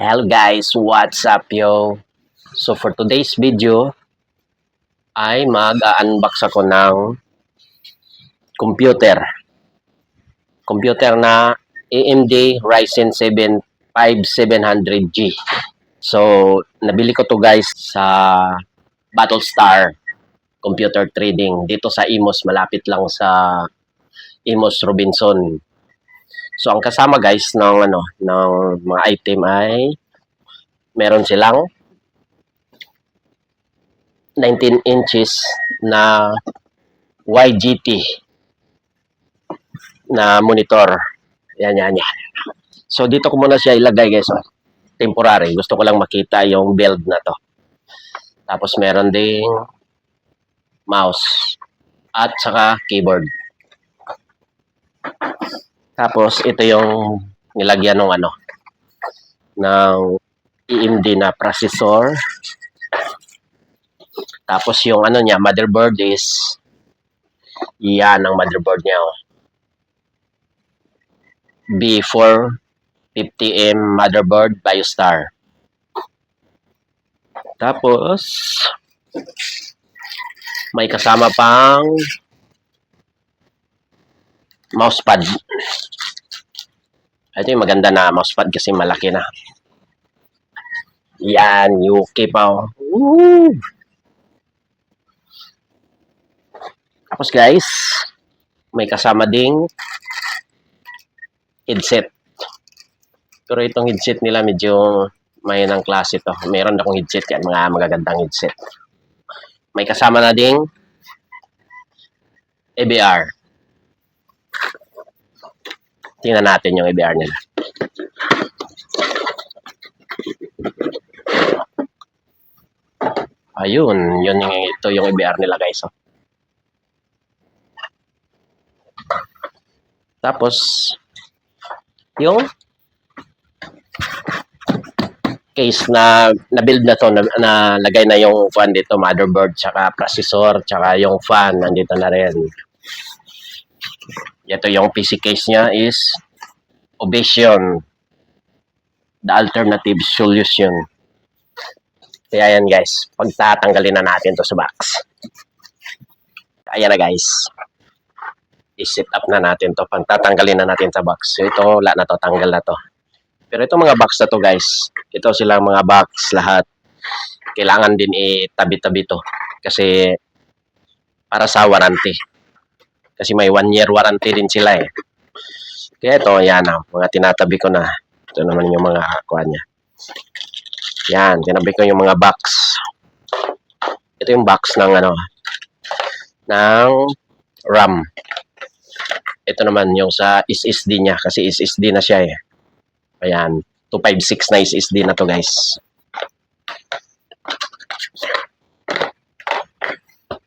Hello guys, what's up yo? So for today's video ay mag-unbox ako ng computer. Computer na AMD Ryzen 7 5700G. So nabili ko to guys sa Battlestar Computer Trading dito sa Imos malapit lang sa Imos Robinson. So ang kasama guys ng ano ng mga item ay meron silang 19 inches na YGT na monitor. Yan, yan, yan. So dito ko muna siya ilagay guys. Oh. Temporary. Gusto ko lang makita yung build na to. Tapos meron ding mouse at saka keyboard. Tapos ito yung nilagyan ng ano ng AMD na processor. Tapos yung ano niya motherboard is yan ang motherboard niya. Oh. B450M motherboard BioStar. Tapos may kasama pang mousepad. Ito yung maganda na mousepad kasi malaki na. Yan, UK pa. Oh. Tapos guys, may kasama ding headset. Pero itong headset nila medyo may ng klase to. Meron akong headset yan, mga magagandang headset. May kasama na ding ABR. Tingnan natin yung ABR nila. Ayun, yun yung ito yung ABR nila guys. Oh. Tapos yung case na na-build na to na, na lagay na yung fan dito, motherboard, tsaka processor, tsaka yung fan nandito na rin. Ito yung PC case niya is Ovation. The alternative solution. Kaya yan guys, pagtatanggalin na natin to sa box. Ayan na guys. I-set up na natin to. Pagtatanggalin na natin sa box. So ito, wala na to, tanggal na to. Pero itong mga box na to guys, ito silang mga box lahat. Kailangan din itabi-tabi to. Kasi para sa warranty. Kasi may one year warranty din sila eh. Kaya ito, yan ah, mga tinatabi ko na. Ito naman yung mga kuha niya. Yan, tinabi ko yung mga box. Ito yung box ng ano, ng RAM. Ito naman yung sa SSD niya kasi SSD na siya eh. Ayan, 256 na SSD na to guys.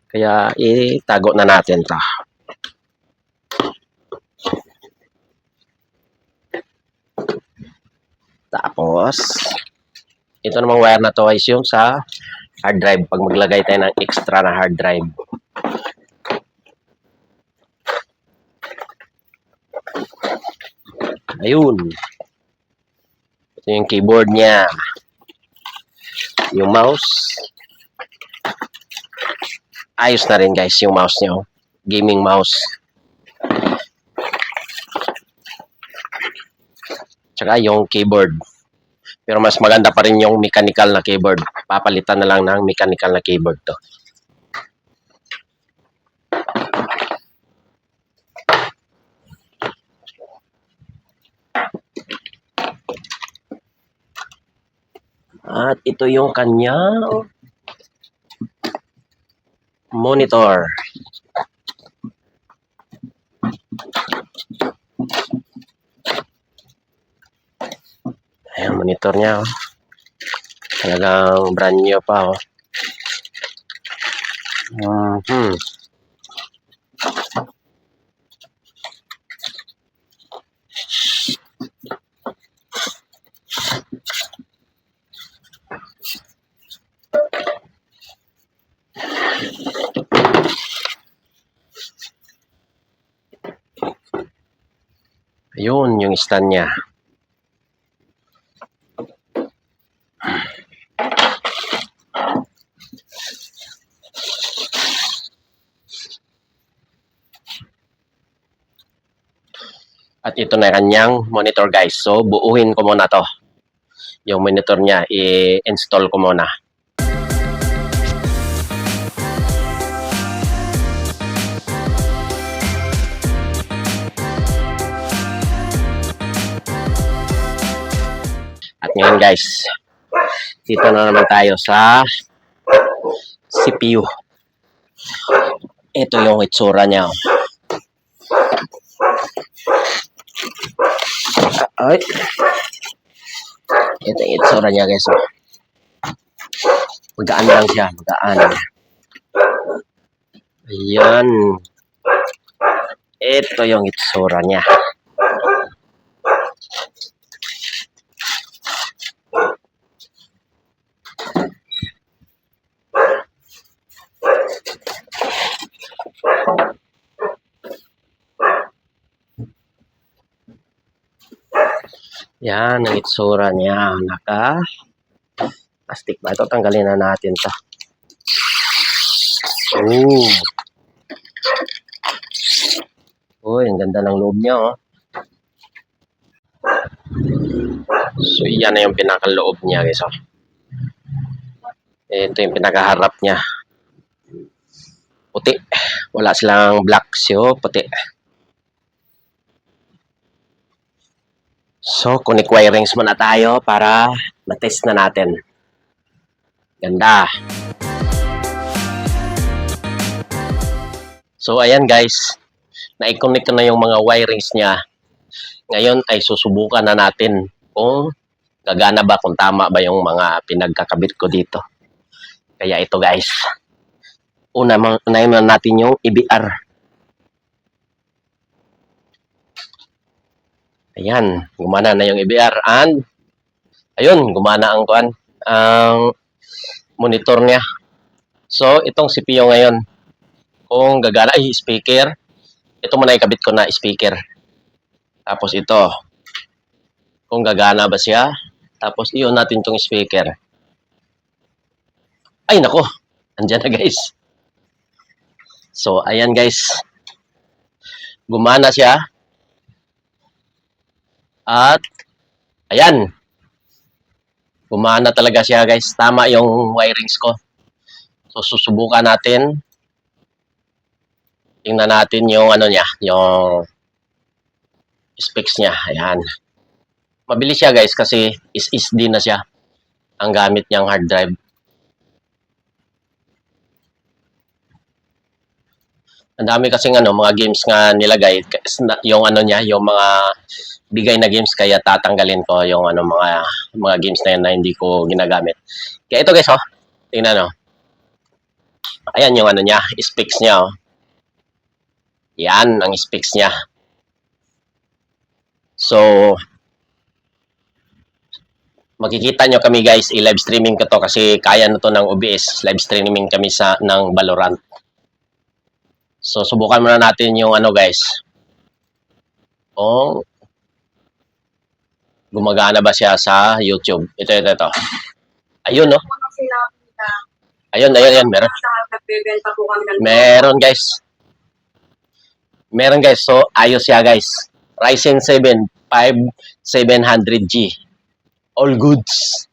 Kaya itago na natin ta. Tapos, ito namang wire na to is yung sa hard drive. Pag maglagay tayo ng extra na hard drive. Ayun. Ito yung keyboard niya. Yung mouse. Ayos na rin guys yung mouse niya. Gaming mouse. Tsaka yung keyboard. Pero mas maganda pa rin yung mechanical na keyboard. Papalitan na lang ng mechanical na keyboard to. At ito yung kanyang monitor. Ayan, monitor niya. Oh. Talagang brand new pa. Oh. Mhm. Ayun, yung stand niya. At ito na kanyang monitor guys. So, buuhin ko muna to. Yung monitor niya, i-install ko muna. At ngayon guys, dito na naman tayo sa CPU. Ito yung itsura niya. oh. Ay. Ito itsura niya guys. oh. Magaan lang siya. Magaan. Ayan. Ito yung itsura niya. Yan ang itsura niya. Naka plastic ba? Ito tanggalin na natin to. Ooh. Uy, ang ganda ng loob niya, oh. So, yan na yung pinakaloob niya, guys, oh. Ito yung pinakaharap niya. Puti. Wala silang black siyo, puti. So, connect wirings muna tayo para matest na natin. Ganda. So, ayan guys. Na-connect na yung mga wirings niya. Ngayon ay susubukan na natin kung gagana ba, kung tama ba yung mga pinagkakabit ko dito. Kaya ito guys. Una, unahin na natin yung EBR. Ayan, gumana na yung EBR and ayun, gumana ang kuan, ang monitor niya. So, itong CPU ngayon, kung gagana, ay speaker, ito muna ikabit ko na speaker. Tapos ito, kung gagana ba siya, tapos iyon natin tong speaker. Ay, nako, andyan na guys. So, ayan guys, gumana siya. At, ayan. Gumana talaga siya guys. Tama yung wirings ko. So, susubukan natin. Tingnan natin yung ano niya, yung specs niya. Ayan. Mabilis siya guys kasi SSD na siya ang gamit niyang hard drive. Ang dami kasing ano, mga games nga nilagay. Yung ano niya, yung mga bigay na games kaya tatanggalin ko yung ano mga mga games na yan na hindi ko ginagamit. Kaya ito guys, oh. Tingnan oh. Ayan yung ano niya, specs niya oh. Yan ang specs niya. So makikita nyo kami guys, i-live streaming ko to kasi kaya na to ng OBS. Live streaming kami sa ng Valorant. So subukan muna natin yung ano guys. Kung gumagana ba siya sa YouTube. Ito, ito, ito. Ayun, no? Ayun, ayun, ayun. Meron. Meron, guys. Meron, guys. So, ayos siya, guys. Ryzen 7 5700G. All goods.